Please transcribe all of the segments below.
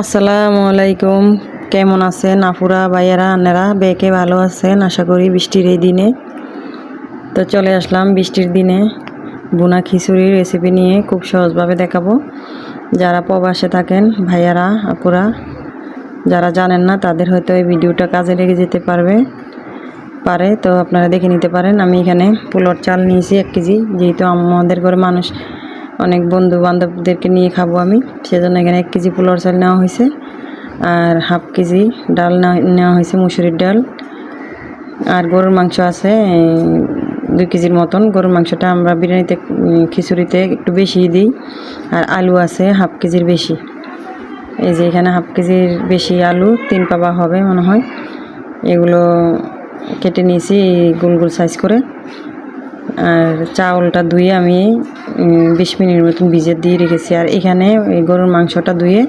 আসসালামু আলাইকুম। কেমন আছেন আপুরা, ভাইয়ারা, আন্নারা? বেকে ভালো আছেন? আশা করি বৃষ্টির এই দিনে। তো চলে আসলাম বৃষ্টির দিনে বুনা খিচুড়ির রেসিপি নিয়ে খুব সহজভাবে দেখাবো। যারা প্রবাসে থাকেন, ভাইয়ারা, আপুরা, যারা জানেন না, তাদের হয়তো এই ভিডিওটা কাজে লেগে যেতে পারবে, পারে। তো আপনারা দেখে নিতে পারেন, আমি এখানে পোলর চাল নিয়েছি এক কেজি। যেহেতু আমাদের ঘরে মানুষ অনেক বন্ধু বান্ধবদেরকে নিয়ে খাব আমি। সেজন্য এখানে এক কেজি পোলর চাল নেওয়া হয়েছে। আর হাফ কেজি ডাল নেওয়া- হয়েছে মুসুরির ডাল। আর গরুর মাংস আছে দুই কেজির মতন। গরুর মাংসটা আমরা বিরিয়ানিতে খিচুড়িতে একটু বেশি দিই। আর আলু আছে, হাফ কেজির বেশি। এই যে এখানে হাফ কেজির বেশি আলু, তিন পাবা হবে মনে হয়। এগুলো কেটে নিয়েছি গোল গোল সাইজ করে। আর চাউলটা ধুয়ে আমি বিশ মিনিট মতন ভিজে দিয়ে রেখেছি। আর এখানে গরুর মাংসটা ধুয়ে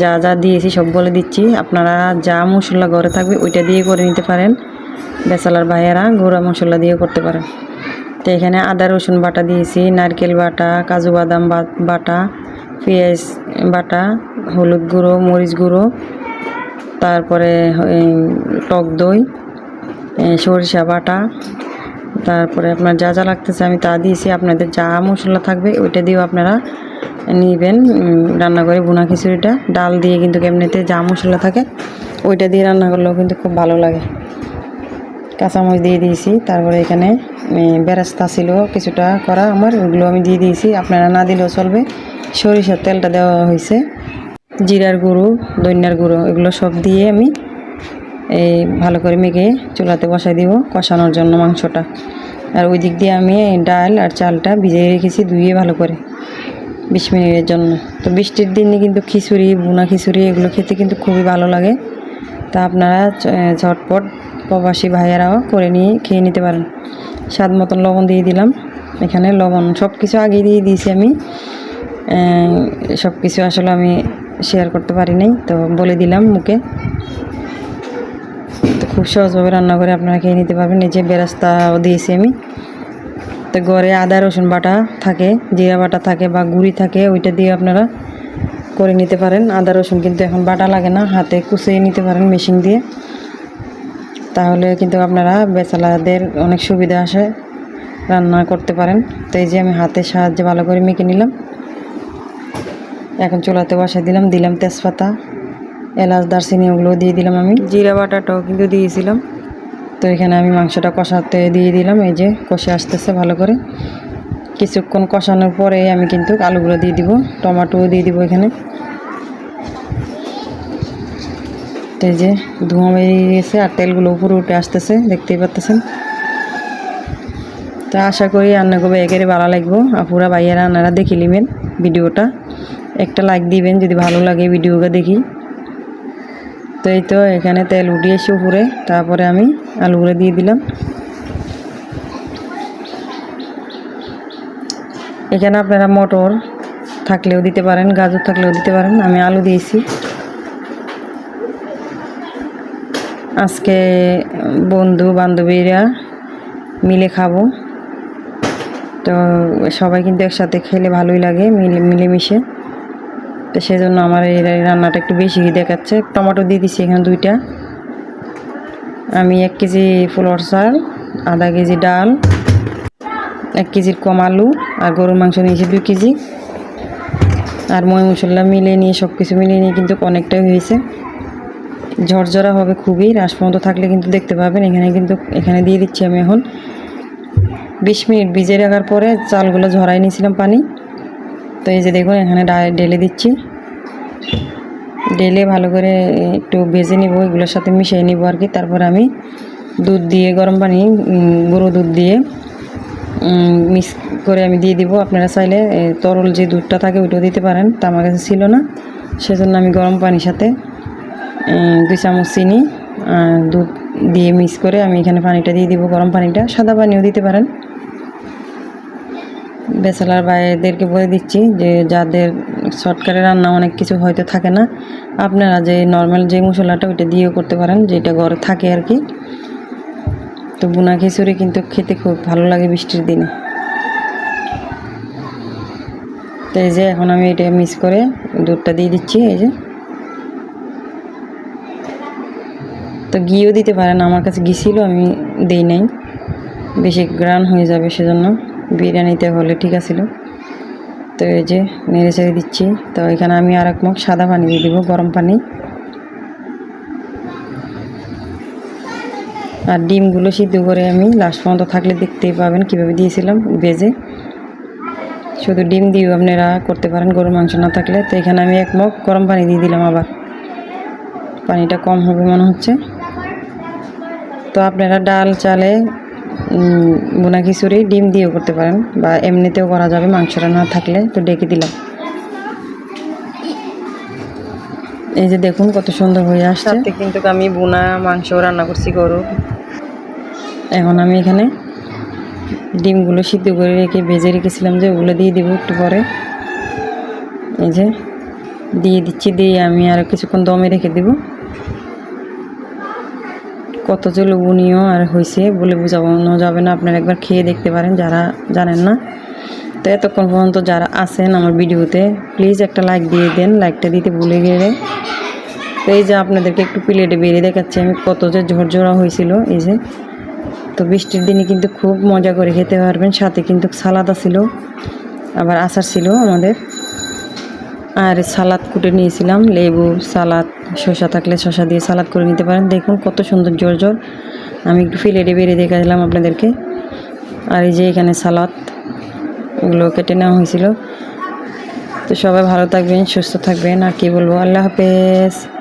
যা যা দিয়েছি সব বলে দিচ্ছি। আপনারা যা মশলা ঘরে থাকবে ওইটা দিয়ে করে নিতে পারেন। বেসালার ভাইয়েরা গুঁড়া মশলা দিয়ে করতে পারেন। তো এখানে আদা, রসুন বাটা দিয়েছি, নারকেল বাটা, কাজু বাদাম বাটা, পেঁয়াজ বাটা, হলুদ গুঁড়ো, মরিচ গুঁড়ো, তারপরে টক দই সরিষা বাটা তারপরে আপনার যা যা লাগতেছে আমি তা দিয়েছি। আপনাদের যা মশলা থাকবে, ওইটা দিয়েও আপনারা নিবেন রান্না করে বুনা খিচুড়িটা। ডাল দিয়ে কিন্তু এমনিতে যা মশলা থাকে, ওইটা দিয়ে রান্না করলেও কিন্তু খুব ভালো লাগে। কাঁচামরিচ দিয়ে দিয়েছি, তারপরে এখানে বেরেস্তা ছিল কিছুটা করা আমার ওগুলো আমি দিয়ে দিয়েছি। আপনারা না দিলেও চলবে। সরিষার তেলটা দেওয়া হয়েছে, জিরার গুঁড়ো দইনার গুঁড়ো, এগুলো সব দিয়ে আমি, এই, ভালো করে মেখে চুলাতে বসাই দিব কষানোর জন্য মাংসটা। আর ওই দিক দিয়ে আমি ডাল আর চালটা ভিজিয়ে রেখেছি ধুয়ে ভালো করে বিশ মিনিটের জন্য। তো বৃষ্টির দিনে কিন্তু খিচুড়ি বুনা খিচুড়ি এগুলো খেতে কিন্তু খুবই ভালো লাগে। তা আপনারা ঝটপট প্রবাসী ভাইয়েরাও করে নিয়ে খেয়ে নিতে পারেন। স্বাদ মতন লবণ দিয়ে দিলাম। এখানে লবণ সব কিছু আগে দিয়ে দিয়েছি আমি। সব কিছু আসলে আমি শেয়ার করতে পারি নাই, তো বলে দিলাম মুখে। খুব সহজভাবে রান্না করে আপনারা খেয়ে নিতে পারবেন। যে বেরাস্তাও দিয়েছি আমি। তো ঘরে আদা, রসুন বাটা থাকে, জিরা বাটা থাকে বা গুড়ি থাকে, ওইটা দিয়ে আপনারা করে নিতে পারেন। আদা, রসুন কিন্তু এখন বাটা লাগে না, হাতে কুচিয়ে নিতে পারেন মেশিন দিয়ে। তাহলে কিন্তু আপনারা বেচালাদের অনেক সুবিধা আসে রান্না করতে পারেন। তো এই যে আমি হাতের সাহায্যে ভালো করে মেখে নিলাম। এখন চুলাতে বসাই দিলাম দিলাম তেজপাতা। এলাচ দারচিনি ওগুলো দিয়ে দিলাম আমি। জিরা বাটাটাও কিন্তু দিয়েছিলাম। তো এখানে আমি মাংসটা কষাতে দিয়ে দিলাম এই যে কষে আসতেছে ভালো করে। কিছুক্ষণ কষানোর পরে আমি কিন্তু আলুগুলো দিয়ে দিব টমেটোও দিয়ে দিব এখানে। তো এই যে ধোঁয়া বেরিয়ে গেছে আর তেলগুলো উপরে উঠে আসতেছে দেখতেই পাচ্তেছেন তো আশা করি রান্না করবে একেবারে ভালো লাগবো। আপুরা ভাইয়ারা রান্নারা দেখে নেবেন ভিডিওটা। একটা লাইক দিবেন যদি ভালো লাগে ভিডিওটা দেখি। তো এই তো এখানে তেল উঠিয়েছি উপরে, তারপরে আমি আলুগুলো দিয়ে দিলাম। এখানে আপনারা মটর থাকলেও দিতে পারেন, গাজর থাকলেও দিতে পারেন, আমি আলু দিয়েছি। আজকে বন্ধু বান্ধবীরা মিলে খাব। তো সবাই কিন্তু একসাথে খেলে ভালোই লাগে, মিলে মিলেমিশে। তো সেই জন্য আমার এই রান্নাটা একটু বেশি দেখাচ্ছে। টমেটো দিয়ে দিচ্ছি এখানে দুইটা। আমি এক কেজি ফুলর চাল, আধা কেজি ডাল, এক কেজির কম আলু আর গরুর মাংস নিয়েছি দুই কেজি। আর ময় মশলা মিলিয়ে নিয়ে সব কিছু মিলিয়ে নিয়ে কিন্তু অনেকটাই হয়েছে। ঝরঝরা হবে খুবই, রাস পর্যন্ত থাকলে কিন্তু দেখতে পাবেন। এখানে কিন্তু, এখানে দিয়ে দিচ্ছি আমি এখন। বিশ মিনিট ভিজে রাখার পরে চালগুলো ঝরাই নিয়েছিলাম পানি। তো এই যে দেখুন, এখানে ডা- ঢেলে দিচ্ছি। ঢেলে ভালো করে একটু ভেজে নিব, এগুলোর সাথে মিশিয়ে নিব আর কি। তারপর আমি দুধ দিয়ে, গরম পানি গুঁড়ো দুধ দিয়ে মিক্স করে আমি দিয়ে দিব। আপনারা চাইলে তরল যে দুধটা থাকে, ওইটাও দিতে পারেন। তা আমার কাছে ছিল না। সেজন্য আমি গরম পানির সাথে দুই চামচ চিনি দুধ দিয়ে মিক্স করে আমি এখানে পানিটা দিয়ে দিব, গরম পানিটা। সাদা পানিও দিতে পারেন। বেচালার ভাইদেরকে বলে দিচ্ছি যে যাদের শর্টকাটে রান্না অনেক কিছু হয়তো থাকে না, আপনারা যে নর্মাল যে মশলাটা ওইটা দিয়েও করতে পারেন, যেটা ঘরে থাকে আর কি। তো বোনা খিচুড়ি কিন্তু খেতে খুব ভালো লাগে বৃষ্টির দিনে। তো এই যে এখন আমি এটা মিক্স করে দুধটা দিয়ে দিচ্ছি, এই যে। তো ঘিও দিতে পারেন, আমার কাছে ঘি ছিল, আমি দিই নাই। বেশি গ্রান হয়ে যাবে সেজন্য। বিরিয়ানিতে হলে ঠিক আছিল তো এই যে নেড়ে চেড়ে দিচ্ছি। তো এখানে আমি আর এক মগ সাদা পানি দিয়ে দিব, গরম পানি। আর ডিমগুলো সিদ্ধ করে আমি লাস্ট পর্যন্ত থাকলে দেখতেই পাবেন কীভাবে দিয়েছিলাম বেজে শুধু ডিম দিয়েও আপনারা করতে পারেন, গরুর মাংস না থাকলে। তো এখানে আমি এক মগ গরম পানি দিয়ে দিলাম আবার। পানিটা কম হবে মনে হচ্ছে। তো আপনারা ডাল, চালে বোনা খিচুড়ি ডিম দিয়েও করতে পারেন বা এমনিতেও করা যাবে মাংসটা না থাকলে তো ডেকে দিলাম। এই যে দেখুন কত সুন্দর হয়ে আসছে। কিন্তু আমি বোনা মাংস রান্না করছি গরু। এখন আমি এখানে ডিমগুলো সিদ্ধ করে রেখে ভেজে রেখেছিলাম যে ওগুলো দিয়ে দিব একটু পরে। এই যে দিয়ে দিচ্ছি দিয়ে আমি আর কিছুক্ষণ দমে রেখে দিব। কত যে লোভনীয় আর হয়েছে বলে বোঝানো যাবে না। আপনারা একবার খেয়ে দেখতে পারেন, যারা জানেন না। তো এতক্ষণ পর্যন্ত যারা আছেন আমার ভিডিওতে প্লিজ একটা লাইক দিয়ে দেন লাইকটা দিতে ভুলে গেলে। তো এই যে আপনাদেরকে একটু প্লেটে বেরিয়ে দেখাচ্ছি, আমি কত যে ঝরঝরা হয়েছিল এই যে। তো বৃষ্টির দিনে কিন্তু খুব মজা করে খেতে পারবেন, সাথে কিন্তু সালাদ ছিল আবার আচার ছিল আমাদের। আর সালাদ কুটে নিয়েছিলাম, লেবু, সালাদ, শসা থাকলে শসা দিয়ে সালাদ করে নিতে পারেন। দেখুন কত সুন্দর জোর জোর। আমি একটু ফিলেটে বেড়ে দেখালাম আপনাদেরকে। আর এই যে এখানে সালাদ, ওগুলো কেটে নেওয়া হয়েছিল। তো সবাই ভালো থাকবেন, সুস্থ থাকবেন। আর কী বলব? আল্লাহ হাফেজ।